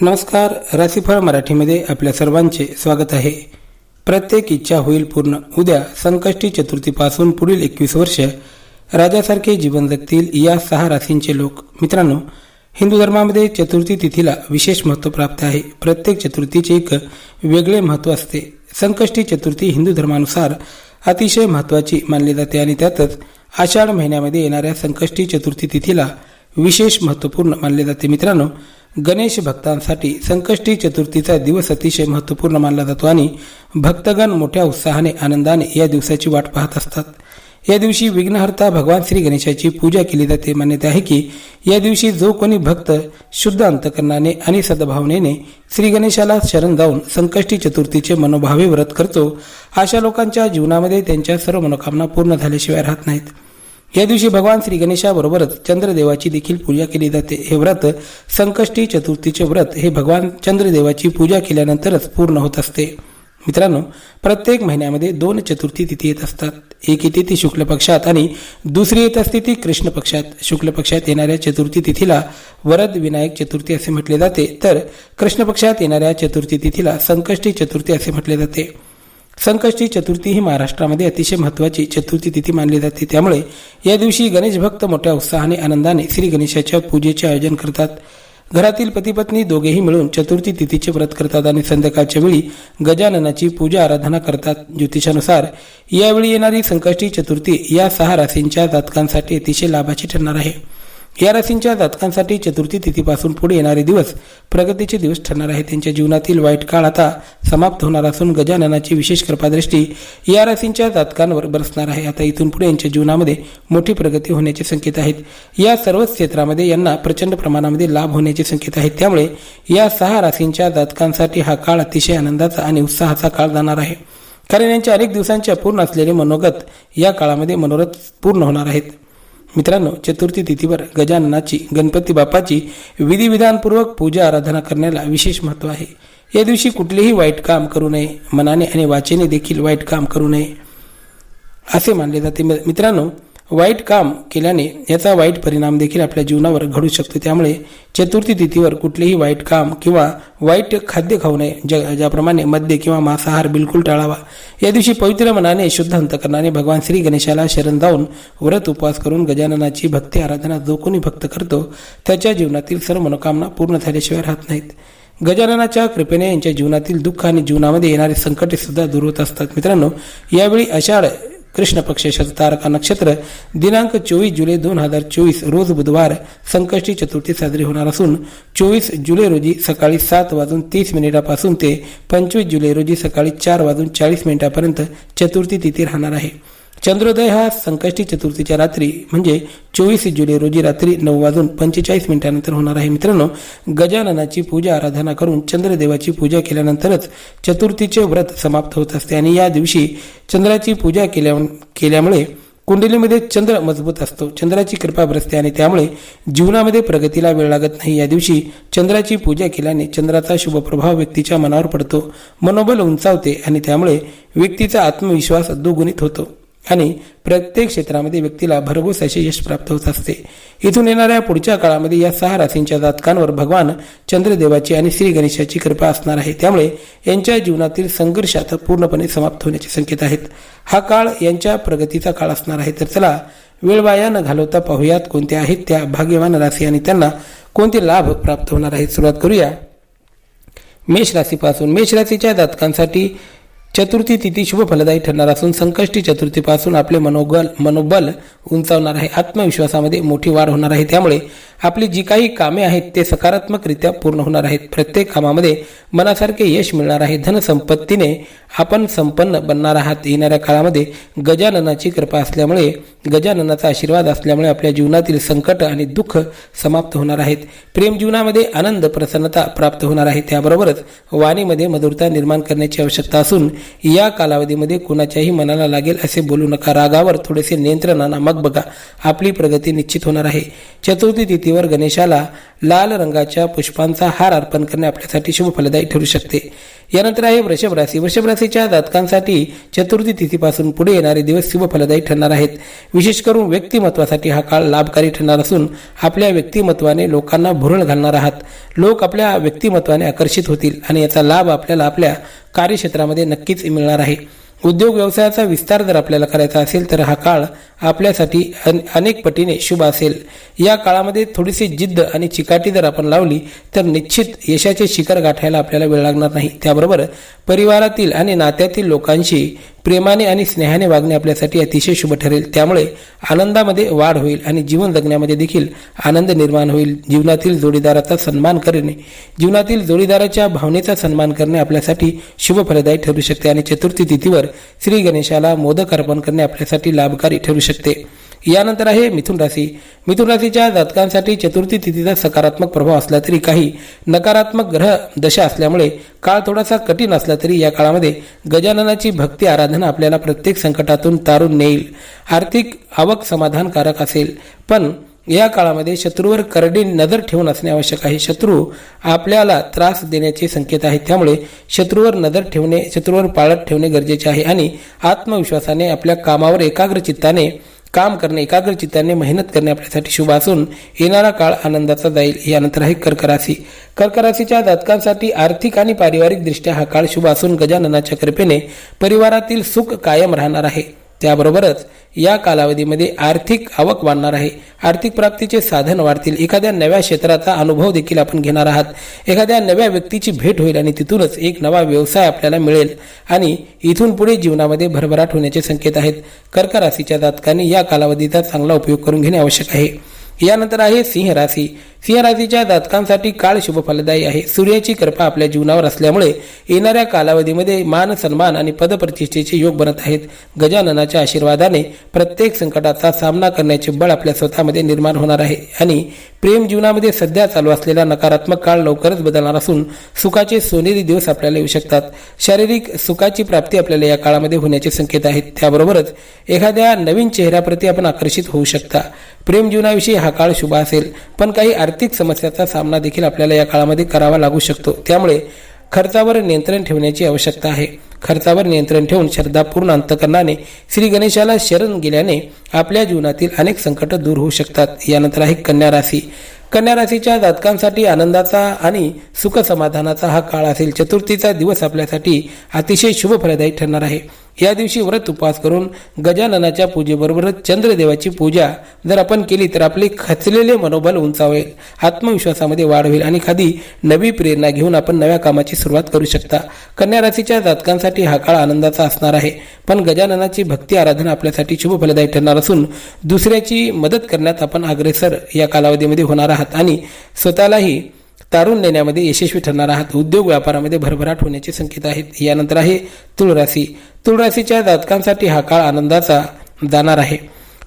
नमस्कार राशीफळ मराठीमध्ये आपल्या सर्वांचे स्वागत आहे. प्रत्येक इच्छा होईल पूर्ण. उद्या संकष्टी चतुर्थीपासून पुढील एकवीस वर्ष राजासारखे जीवन जगतील या सहा राशींचे लोक. मित्रांनो हिंदू धर्मामध्ये चतुर्थी तिथीला विशेष महत्त्व प्राप्त आहे. प्रत्येक चतुर्थीचे एक वेगळे महत्त्व असते. संकष्टी चतुर्थी हिंदू धर्मानुसार अतिशय महत्त्वाची मानली जाते आणि त्यातच आषाढ महिन्यामध्ये येणाऱ्या संकष्टी चतुर्थी तिथीला विशेष महत्त्वपूर्ण मानले जाते. मित्रांनो गणेश भक्तांसाठी संकष्टी चतुर्थीचा दिवस अतिशय महत्त्वपूर्ण मानला जातो आणि भक्तगण मोठ्या उत्साहाने आनंदाने या दिवसाची वाट पाहत असतात. या दिवशी विघ्नहर्ता भगवान श्री गणेशाची पूजा केली जाते. मान्यता आहे की या दिवशी जो कोणी भक्त शुद्ध अंतकरणाने आणि सद्भावनेने श्री गणेशाला शरण जाऊन संकष्टी चतुर्थीचे मनोभावे व्रत करतो अशा लोकांच्या जीवनामध्ये त्यांच्या सर्व मनोकामना पूर्ण झाल्याशिवाय राहत नाहीत. या दिवशी भगवान श्री गणेशाबरोबरच चंद्रदेवाची देखील पूजा केली जाते. हे व्रत संकष्टी चतुर्थीचे व्रत हे भगवान चंद्रदेवाची पूजा केल्यानंतरच पूर्ण होत असते. मित्रांनो प्रत्येक महिन्यामध्ये दोन चतुर्थी तिथी येत असतात. एक येते ती शुक्ल पक्षात आणि दुसरी येत असते ती कृष्ण पक्षात. शुक्ल पक्षात येणाऱ्या चतुर्थी तिथीला वरद विनायक चतुर्थी असे म्हटले जाते. तर कृष्ण पक्षात येणाऱ्या चतुर्थी तिथीला संकष्टी चतुर्थी असे म्हटले जाते. संकष्टी चतुर्थी ही महाराष्ट्रामध्ये अतिशय महत्त्वाची चतुर्थी तिथी मानली जाते. त्यामुळे या दिवशी गणेश भक्त मोठ्या उत्साहाने आनंदाने श्री गणेशाच्या पूजेचे आयोजन करतात. घरातील पतीपत्नी दोघेही मिळून चतुर्थी तिथीचे व्रत करतात आणि संध्याकाळच्या वेळी गजाननाची पूजा आराधना करतात. ज्योतिषानुसार यावेळी येणारी संकष्टी चतुर्थी या सहा राशींच्या जातकांसाठी अतिशय लाभाची ठरणार आहे. या राशींच्या जातकांसाठी चतुर्थी तिथीपासून पुढे येणारे दिवस प्रगतीचे दिवस ठरणार आहे त्यांच्या जीवनातील वाईट काळ आता समाप्त होणार असून गजाननाची विशेष कृपादृष्टी या राशींच्या जातकांवर बरसणार आहे. आता इथून पुढे यांच्या जीवनामध्ये मोठी प्रगती होण्याचे संकेत आहेत. या सर्वच क्षेत्रामध्ये यांना प्रचंड प्रमाणामध्ये लाभ होण्याचे संकेत आहेत. त्यामुळे या सहा राशींच्या जातकांसाठी हा काळ अतिशय आनंदाचा आणि उत्साहाचा काळ जाणार आहे. कारण यांच्या अनेक दिवसांच्या पूर्ण असलेले मनोगत या काळामध्ये मनोरथ पूर्ण होणार आहेत. मित्रांनो चतुर्थी तिथीवर गजाननाची गणपती बाप्पाची विधिविधानपूर्वक पूजा आराधना करण्याला विशेष महत्त्व आहे. या दिवशी कुठलेही वाईट काम करू नये. मनाने आणि वाचेने देखील वाईट काम करू नये. असे मानले जाते. मित्रांनो वाईट काम केल्याने याचा वाईट परिणाम देखील आपल्या जीवनावर घडू शकतो. त्यामुळे चतुर्थी तिथीवर कुठलेही वाईट काम किंवा वाईट खाद्य खाऊ नये ज ज्याप्रमाणे मद्य किंवा मांसाहार बिलकुल टाळावा. या दिवशी पवित्र मनाने शुद्ध अंतकरणाने भगवान श्री गणेशाला शरण जाऊन व्रत उपवास करून गजाननाची भक्ती आराधना जो कोणी भक्त करतो त्याच्या जीवनातील सर्व मनोकामना पूर्ण झाल्याशिवाय राहत नाहीत. गजाननाच्या कृपेने यांच्या जीवनातील दुःख आणि जीवनामध्ये येणारे संकटे सुद्धा दूर होत असतात. मित्रांनो यावेळी आषाढ कृष्ण पक्ष तारका नक्षत्र दिनांक चोवीस जुलै दोन हजार चोवीस रोज बुधवार संकष्टी चतुर्थी साजरी होणार असून चोवीस जुलै रोजी सकाळी सात वाजून तीस मिनिटापासून ते पंचवीस जुलै रोजी सकाळी चार वाजून चाळीस मिनिटापर्यंत चतुर्थी तिथी राहणार आहे. चंद्रोदय हा संकष्टी चतुर्थीच्या रात्री म्हणजे चोवीस जुलै रोजी रात्री नऊ वाजून पंचेचाळीस मिनिटानंतर होणार आहे. मित्रांनो गजाननाची पूजा आराधना करून चंद्रदेवाची पूजा केल्यानंतरच चतुर्थीचे व्रत समाप्त होत असते. आणि या दिवशी चंद्राची पूजा केल्या केल्यामुळे कुंडलीमध्ये चंद्र मजबूत असतो. चंद्राची कृपा बरसते आणि त्यामुळे जीवनामध्ये प्रगतीला वेळ लागत नाही. या दिवशी चंद्राची पूजा केल्याने चंद्राचा शुभ प्रभाव व्यक्तीच्या मनावर पडतो. मनोबल उंचावते आणि त्यामुळे व्यक्तीचा आत्मविश्वास दुगुणित होतो. आणि प्रत्येक क्षेत्रामध्ये व्यक्तीला भरघोस असे यश प्राप्त होत असते. इथून येणाऱ्या पुढच्या काळामध्ये या सहा राशींच्या जातकांवर भगवान चंद्रदेवाची आणि श्री गणेशाची कृपा असणार आहे. त्यामुळे यांच्या जीवनातील संघर्ष आता पूर्णपणे समाप्त होण्याचे संकेत आहेत. हा काळ यांच्या प्रगतीचा काळ असणार आहे. तर चला वेळ वाया न घालवता पाहूयात कोणत्या आहेत त्या भाग्यवान राशी आणि त्यांना कोणते लाभ प्राप्त होणार आहेत. सुरुवात करूया. मेष राशीपासून. मेष राशीच्या जातकांसाठी चतुर्थी तिथी शुभ फलदायी ठरणार असून संकष्टी चतुर्थीपासून आपले मनोबल मनोबल उंचावणार आहे. आत्मविश्वासामध्ये मोठी वाढ होणार आहे. त्यामुळे आपली जी काही कामे आहेत ते सकारात्मकरित्या पूर्ण होणार आहेत. प्रत्येक कामामध्ये मनासारखे यश मिळणार आहे. धनसंपत्तीने आपण संपन्न बनणार आहात. येणाऱ्या काळामध्ये गजाननाची कृपा असल्यामुळे गजाननाचा आशीर्वाद असल्यामुळे आपल्या जीवनातील संकट आणि दुःख समाप्त होणार आहेत. प्रेम जीवनामध्ये आनंद प्रसन्नता प्राप्त होणार आहे. त्याबरोबरच वाणीमध्ये मधुरता निर्माण करण्याची आवश्यकता असून या कालावधीमध्ये कुणाच्याही मनाला लागेल असे बोलू नका. रागावर थोडेसे नियंत्रणाना मग बघा. आपली प्रगती निश्चित होणार आहे. चतुर्थी तिथी पतीवर गणेशाला लाल रंगाच्या पुष्पांचा हार अर्पण करणे आपल्यासाठी शुभ फलदायी ठरू शकते. यानंतर आहे वृषभ राशी वृषभ राशीच्या जातकांसाठी चतुर्थी तिथीपासून पुढे येणारे दिवस शुभ फलदायी ठरणार आहेत. विशेष करून व्यक्तिमत्वासाठी हा काळ लाभकारी ठरणार असून आपल्या व्यक्तिमत्वाने लोकांना भुरळ घालणार आहात. लोक आपल्या व्यक्तिमत्वाने आकर्षित होतील आणि याचा लाभ आपल्याला आपल्या कार्यक्षेत्रामध्ये नक्कीच मिळणार आहे. उद्योग व्यवसायाचा विस्तार जर आपल्याला करायचा असेल तर हा काळ आपल्यासाठी अन अनेक पटीने शुभ असेल. या काळामध्ये थोडीशी जिद्द आणि चिकाटी जर आपण लावली तर निश्चित यशाचे शिखर गाठायला आपल्याला वेळ लागणार नाही. त्याबरोबर परिवारातील आणि नात्यातील लोकांशी प्रेमाने आणि स्नेहाने वागणे आपल्यासाठी अतिशय शुभ ठरेल. त्यामुळे आनंदामध्ये वाढ होईल आणि जीवन जगण्यामध्ये देखील आनंद निर्माण होईल. जीवनातील जोडीदाराचा सन्मान करणे. जीवनातील जोडीदाराच्या भावनेचा सन्मान करणे आपल्यासाठी शुभफलदायी ठरू शकते आणि चतुर्थी तिथीवर श्री गणेशाला मोदक अर्पण करणे आपल्यासाठी लाभकारी ठरू शकते. यानंतर आहे मिथुन राशी. मिथुन राशीच्या जातकांसाठी चतुर्थी तिथीचा सकारात्मक प्रभाव असला तरी काही नकारात्मक ग्रह दशा असल्यामुळे काळ थोडासा कठीण असला तरी या काळामध्ये गजाननाची भक्ती आराधना आपल्याला प्रत्येक संकटातून तारून नेईल. आर्थिक आवक समाधानकारक असेल. पण या काळामध्ये शत्रूवर करडी नजर ठेवून असणे आवश्यक आहे. शत्रू आपल्याला त्रास देण्याचे संकेत आहेत. त्यामुळे शत्रूवर नजर ठेवणे शत्रूवर पाळत ठेवणे गरजेचे आहे आणि आत्मविश्वासाने आपल्या कामावर एकाग्र चित्ताने काम करणे एकाग्रचित्ताने मेहनत करणे आपल्यासाठी शुभ असून येणारा काळ आनंदाचा जाईल. यानंतर आहे कर्क राशी कर्क राशीच्या जातकांसाठी आर्थिक आणि पारिवारिक दृष्ट्या हा काळ शुभ असून गजाननाच्या कृपेने परिवारातील सुख कायम राहणार आहे. त्याबरोबरच या कालावधीमध्ये आर्थिक आवक वाढणार आहे. आर्थिक प्राप्तीचे साधन वाढतील. एखाद्या नव्या क्षेत्राचा अनुभव देखील आपण घेणार आहात. एखाद्या नव्या व्यक्तीची भेट होईल आणि तिथूनच एक नवा व्यवसाय आपल्याला मिळेल. आणि इथून पुढे जीवनामध्ये भरभराट होण्याचे संकेत आहेत. कर्क राशीच्या जातकांनी या कालावधीचा चांगला उपयोग करून घेणे आवश्यक आहे. यानंतर आहे सिंह राशी. सिंह राशीच्या जातकांसाठी काळ शुभ फलदायी आहे. सूर्याची कृपा आपल्या जीवनावर असल्यामुळे येणाऱ्या कालावधीमध्ये मान सन्मान आणि पदप्रतिष्ठेचे योग बनत आहेत. गजाननाच्या आशीर्वादाने प्रत्येक संकटाचा सामना करण्याचे बळ आपल्या स्वतःमध्ये निर्माण होणार आहे आणि प्रेम जीवनामध्ये सध्या चालू असलेला नकारात्मक काळ लवकरच बदलणार असून सुखाचे सोनेरी दिवस आपल्याला येऊ शकतात. शारीरिक सुखाची प्राप्ती आपल्याला या काळामध्ये होण्याचे संकेत आहेत. त्याबरोबरच एखाद्या नवीन चेहऱ्याप्रती आपण आकर्षित होऊ शकता. प्रेम जीवनाविषयी हा काळ शुभ असेल पण काही आर्थिक समस्याचा सामना देखील आपल्याला या काळामध्ये करावा लागू शकतो. त्यामुळे खर्चावर नियंत्रण ठेवण्याची आवश्यकता आहे. खर्चावर नियंत्रण ठेवून श्रद्धापूर्ण अंतकरणाने श्री गणेशाला शरण गेल्याने आपल्या जीवनातील अनेक संकट दूर होऊ शकतात. यानंतर आहे कन्या राशी. कन्या राशीच्या जातकांसाठी आनंदाचा आणि सुख समाधानाचा हा काळ असेल. चतुर्थीचा दिवस आपल्यासाठी अतिशय शुभफलदायी ठरणार आहे. या दिवशी व्रत उपवास करून गजाननाच्या पूजेबरोबरच चंद्रदेवाची पूजा जर आपण केली तर आपले खचलेले मनोबल उंचावेल आत्मविश्वासामध्ये वाढ होईल आणि खादी नवी प्रेरणा घेऊन आपण नव्या कामाची सुरुवात करू शकता. कन्या राशीच्या जातकांसाठी हा काळ आनंदाचा असणार आहे. पण गजाननाची भक्ती आराधना आपल्यासाठी शुभ फलदायी ठरणार असून दुसऱ्याची मदत करण्यात आपण अग्रेसर या कालावधीमध्ये होणार आहात आणि स्वतःलाही तारून नेण्यामध्ये यशस्वी ठरणार आहात. उद्योग व्यापारामध्ये भरभराट होण्याचे संकेत आहेत. यानंतर आहे तुळराशी. तुळराशीच्या जातकांसाठी हा काळ आनंदाचा जाणार आहे.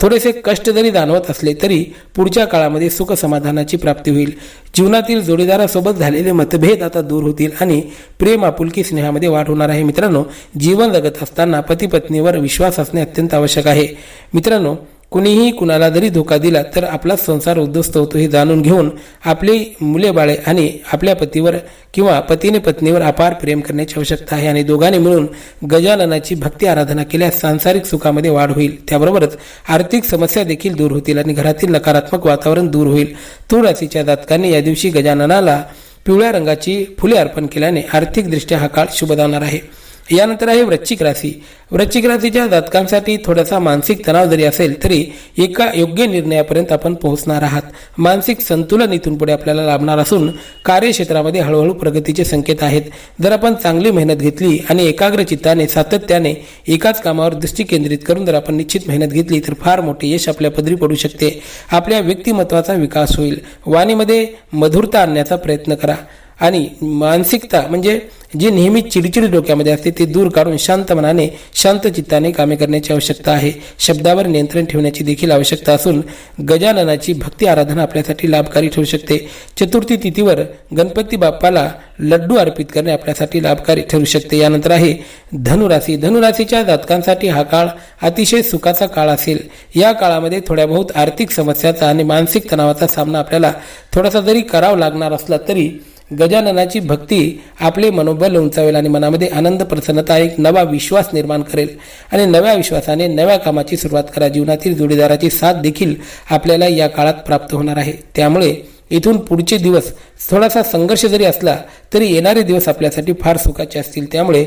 थोडेसे कष्ट जरी जाणवत असले तरी पुढच्या काळामध्ये सुख समाधानाची प्राप्ती होईल. जीवनातील जोडीदारासोबत झालेले मतभेद आता दूर होतील आणि प्रेम आपुलकी स्नेहामध्ये वाढ होणार आहे. मित्रांनो जीवन जगत असताना पती पत्नीवर विश्वास असणे अत्यंत आवश्यक आहे. मित्रांनो कुणीही कुणाला जरी धोका दिला तर आपला संसार उद्ध्वस्त होतो हे जाणून घेऊन आपली मुले बाळे आणि आपल्या पतीवर किंवा पतीने पत्नीवर अपार प्रेम करण्याची आवश्यकता आहे आणि दोघांनी मिळून गजाननाची भक्ती आराधना केल्यास सांसारिक सुखामध्ये वाढ होईल. त्याबरोबरच आर्थिक समस्या देखील दूर होतील आणि घरातील नकारात्मक वातावरण दूर होईल. तूळ राशीच्या जातकांनी या दिवशी गजाननाला पिवळ्या रंगाची फुले अर्पण केल्याने आर्थिकदृष्ट्या हा काळ शुभ जाणार आहे. यानंतर आहे वृश्चिक राशी वृश्चिक राशीच्या जातकांसाठी थोडासा मानसिक तणाव जरी असेल तरी एका योग्य निर्णयापर्यंत आपण पोहोचणार आहात. मानसिक संतुलन इथून पुढे आपल्याला लाभणार असून कार्यक्षेत्रामध्ये हळूहळू प्रगतीचे संकेत आहेत. जर आपण चांगली मेहनत घेतली आणि एकाग्र चित्ताने सातत्याने एकाच कामावर दृष्टी केंद्रित करून जर आपण निश्चित मेहनत घेतली तर फार मोठे यश आपल्या पदरी पडू शकते. आपल्या व्यक्तिमत्वाचा विकास होईल. वाणीमध्ये मधुरता आणण्याचा प्रयत्न करा. आणि मानसिकता म्हणजे जी नेहमी चिडचिड डोक्यामध्ये असते ते दूर काढून शांत मनाने शांत चित्ताने कामे करण्याची आवश्यकता आहे. शब्दावर नियंत्रण ठेवण्याची देखील आवश्यकता असून गजाननाची भक्ती आराधना आपल्यासाठी लाभकारी ठरू शकते. चतुर्थी तिथीवर गणपती बाप्पाला लड्डू अर्पित करणे आपल्यासाठी लाभकारी ठरू शकते. यानंतर आहे धनुराशी. धनुराशीच्या जातकांसाठी हा काळ अतिशय सुखाचा काळ असेल. या काळामध्ये थोड्या बहुत आर्थिक समस्याचा आणि मानसिक तणावाचा सामना आपल्याला थोडासा जरी करावा लागणार असला तरी गजाननाची भक्ती आपले मनोबल उंचावेल आणि मनामध्ये आनंद प्रसन्नता एक नवा विश्वास निर्माण करेल. आणि नव्या विश्वासाने नव्या कामाची सुरुवात करा. जीवनातील जोडीदाराची साथ देखील आपल्याला या काळात प्राप्त होणार आहे. त्यामुळे इथून पुढचे दिवस थोडासा संघर्ष जरी असला तरी येणारे दिवस आपल्यासाठी फार सुखाचे असतील. त्यामुळे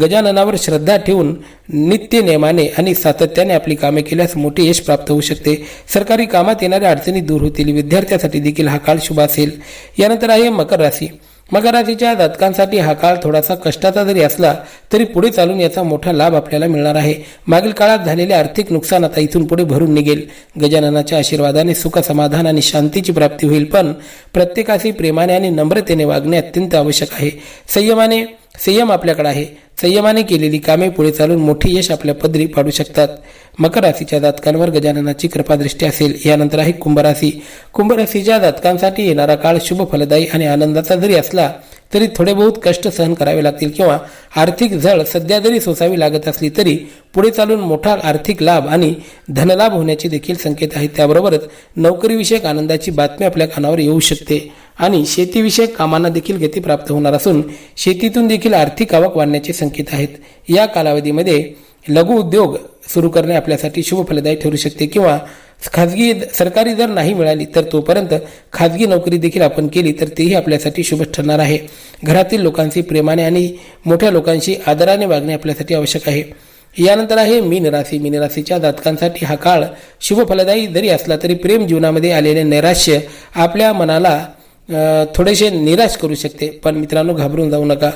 गजाननावर श्रद्धा ठेवून नित्य नेमाने आणि सातत्याने आपली कामे केल्यास मोठे यश प्राप्त होऊ शकते. सरकारी कामात येणाऱ्या अडचणी दूर होतील. विद्यार्थ्यासाठी देखील हा काळ शुभ असेल. यानंतर आहे मकर राशी. मकर राशीच्या जातकांसाठी हा काळ थोडासा कष्टाचा जरी असला तरी पुढे चालून याचा मोठा लाभ आपल्याला मिळणार आहे. मागील काळात झालेले आर्थिक नुकसान आता इथून पुढे भरून निघेल. गजाननाच्या आशीर्वादाने सुख समाधान आणि शांतीची प्राप्ती होईल पण प्रत्येकाशी प्रेमाने आणि नम्रतेने वागणे अत्यंत आवश्यक आहे. संयमाने संयम आपल्याकडे आहे. संयमाने केलेली कामे पुढे चालून मोठे यश आपल्या पदरी पाडू शकतात. मकर राशीच्या जातकांवर गजाननाची कृपादृष्टी असेल. यानंतर आहे कुंभराशी. कुंभराशीच्या जातकांसाठी येणारा काळ शुभ फलदायी आणि आनंदाचा जरी असला तरी थोडे बहुत कष्ट सहन करावे लागतील किंवा आर्थिक झळ सध्या जरी सोसावी लागत असली तरी पुढे चालून मोठा आर्थिक लाभ आणि धनलाभ होण्याचे देखील संकेत आहेत. त्याबरोबरच नोकरीविषयक आनंदाची बातमी आपल्या कानावर येऊ शकते आणि शेतीविषयक कामांना देखील गती प्राप्त होणार असून शेतीतून देखील आर्थिक आवक वाढण्याचे संकेत आहेत. या कालावधीमध्ये लघु उद्योग सुरू करणे आपल्यासाठी शुभ फलदायी ठरू शकते किंवा खाजगी सरकारी जर नाही मिळाली तर तोपर्यंत खाजगी नोकरी देखील आपण केली तर तेही आपल्यासाठी शुभ ठरणार आहे. घरातील लोकांशी प्रेमाने आणि मोठ्या लोकांशी आदराने वागणे आपल्यासाठी आवश्यक आहे. यानंतर आहे मीन राशी. मीन राशीच्या जातकांसाठी हा काळ शुभ फलदायी जरी असला तरी प्रेम जीवनामध्ये आलेले नैराश्य आपल्या मनाला थोडेसे निराश करू शकते. पण मित्रांनो घाबरून जाऊ नका.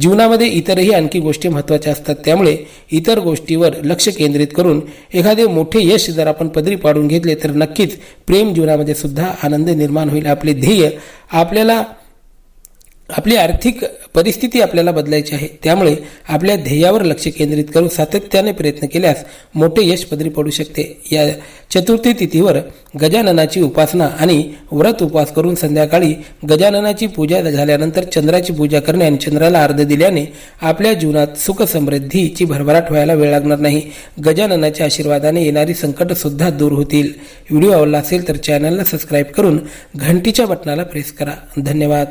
जीवनामध्ये इतरही आणखी गोष्टी महत्त्वाच्या असतात. त्यामुळे इतर गोष्टीवर लक्ष केंद्रित करून एखादे मोठे यश जर आपण पदरी पाडून घेतले तर नक्कीच प्रेम जीवनामध्ये सुद्धा आनंद निर्माण होईल. आपले ध्येय आपल्याला आपली आर्थिक परिस्थिती आपल्याला बदलायची आहे. त्यामुळे आपल्या ध्येयावर लक्ष केंद्रित करून सातत्याने प्रयत्न केल्यास मोठे यश पदरी पडू शकते. या चतुर्थी तिथीवर गजाननाची उपासना आणि व्रत उपास करून संध्याकाळी गजाननाची पूजा झाल्यानंतर चंद्राची पूजा करणे आणि चंद्राला अर्ध दिल्याने आपल्या जीवनात सुख समृद्धीची भरभराट व्हायला वेळ लागणार नाही. गजाननाच्या आशीर्वादाने येणारी संकटसुद्धा दूर होतील. व्हिडिओ आवडला असेल तर चॅनलला सबस्क्राईब करून घंटीच्या बटनाला प्रेस करा. धन्यवाद.